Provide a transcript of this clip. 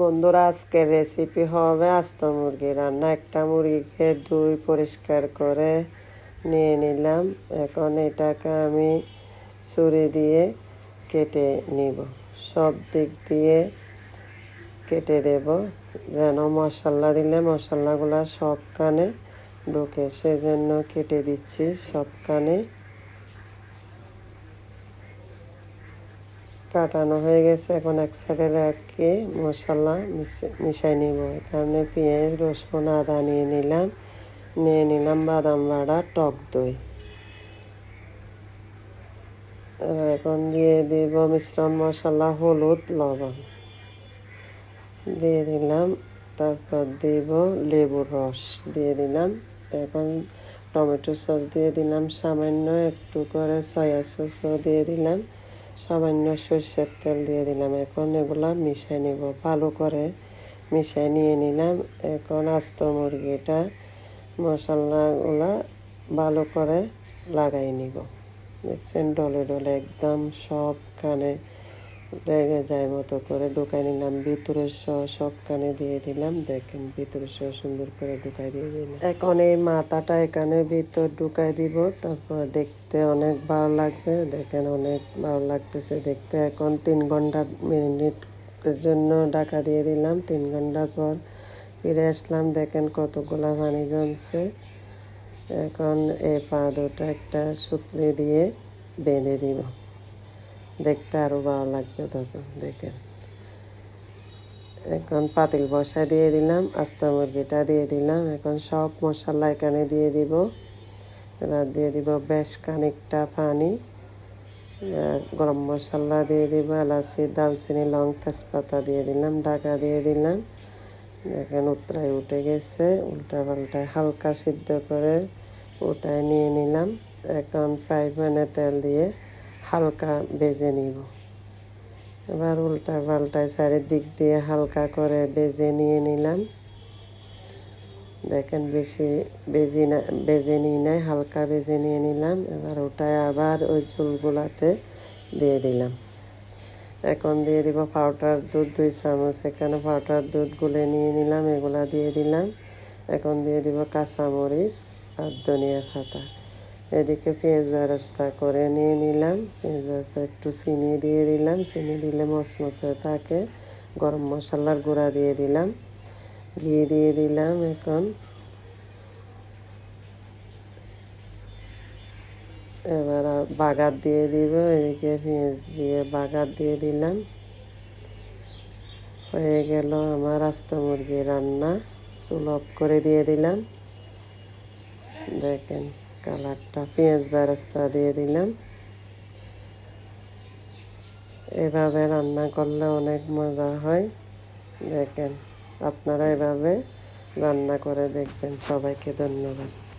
বন্ধুরা আজকের রেসিপি হবে আস্ত মুরগি রান্না। একটা মুরগিকে দুই পরিষ্কার করে নিয়ে নিলাম। এখন এটাকে আমি ছুরি দিয়ে কেটে নিব। সব দিক দিয়ে কেটে দেব, যেন মশলা দিলে মশলাগুলো সবখানে ঢুকে। সেজন্য কেটে দিচ্ছি সবখানে। কাটানো হয়ে গেছে। এখন এক সাইডে রেখে মশলা মিশাই নিব। এখানে পেঁয়াজ, রসুন, আদা নিয়ে নিলাম। নিয়ে নিলাম বাদাম বাড়া, টক দই। এখন দিয়ে দিব মিশ্রণ মশলা, হলুদ, লবণ। দিয়ে দিলাম, তারপর দিব লেবুর রস। দিয়ে দিলাম, এখন টমেটো সস দিয়ে দিলাম। সামান্য একটু করে সয়া সসও দিয়ে দিলাম। সামান্য সর্ষের তেল দিয়ে দিলাম। এখন এগুলা মিশাই নিব। ভালো করে মিশাই নিয়ে নিলাম। এখন আস্ত মুরগিটা মশলাগুলা ভালো করে লাগাই নিব। দেখছেন ডলে ডলে একদম সবখানে লেগে যায় মতো করে ঢুকাই নিলাম। ভিতরে সহ সবখানে দিয়ে দিলাম। দেখেন ভিতরে সহ সুন্দর করে ঢুকাই দিয়ে দিলাম। এখন এই মাথাটা এখানে ভিতর ঢুকাই দিব। তারপর দেখতে অনেক ভালো লাগবে। দেখেন অনেক ভালো লাগতেছে দেখতে। এখন তিন ঘণ্টা মিনিট জন্য ঢাকা দিয়ে দিলাম। তিন ঘণ্টার পর ফিরে আসলাম। দেখেন কতগুলা পানি জমছে। এখন এই পা দুটা একটা সুতলি দিয়ে বেঁধে দিব। দেখতে আরও ভালো লাগবে তখন দেখেন এখন পাতিল বসা দিয়ে দিলাম, আস্তা মুরগিটা দিয়ে দিলাম। এখন সব মশলা এখানে দিয়ে দিব। এবার দিয়ে দিব বেশ খানিকটা পানি। আর গরম মশলা দিয়ে দিব, এলাচি দালচিনি লং তেজপাতা দিয়ে দিলাম, ঢাকা দিয়ে দিলাম। দেখেন উতরাই উঠে গেছে উল্টা পাল্টায় হালকা সিদ্ধ করে ওটায় নিয়ে নিলাম। এখন ফ্রাই প্যানে তেল দিয়ে হালকা বেজে নিব। এবার উল্টা পাল্টায় চারিদিক দিয়ে হালকা করে বেজে নিয়ে নিলাম। দেখেন বেশি বেজি না, বেজে নিয়ে নাই, হালকা বেজে নিয়ে নিলাম। এবার ওটায় আবার ওই চুলগুলাতে দিয়ে দিলাম। এখন দিয়ে দিব পাউডার দুধ, দুই চামচ। এখানে পাউডার দুধ গুলে নিয়ে নিলাম, এগুলা দিয়ে দিলাম। এখন দিয়ে দিব কাঁচামরিচ আর ধনিয়া পাতা। এদিকে পেঁয়াজ বেরস্তা করে নিয়ে নিলাম। পেঁয়াজ বেরস্তা একটু চিনি দিয়ে দিলাম। চিনি দিলে মচমচে থাকে। গরম মশলার গুঁড়া দিয়ে দিলাম। ঘি দিয়ে দিলাম এখন। এবার বাগার দিয়ে দিব। এদিকে পেঁয়াজ দিয়ে বাগার দিয়ে দিলাম। হয়ে গেল আমার আস্তা মুরগি রান্না। সুলভ করে দিয়ে দিলাম। দেখেন। কালারটা পেঁয়াজ বেরাস্তা দিয়ে দিলাম। এভাবে রান্না করলে অনেক মজা হয়। দেখেন, আপনারা এভাবে রান্না করে দেখবেন। সবাইকে ধন্যবাদ।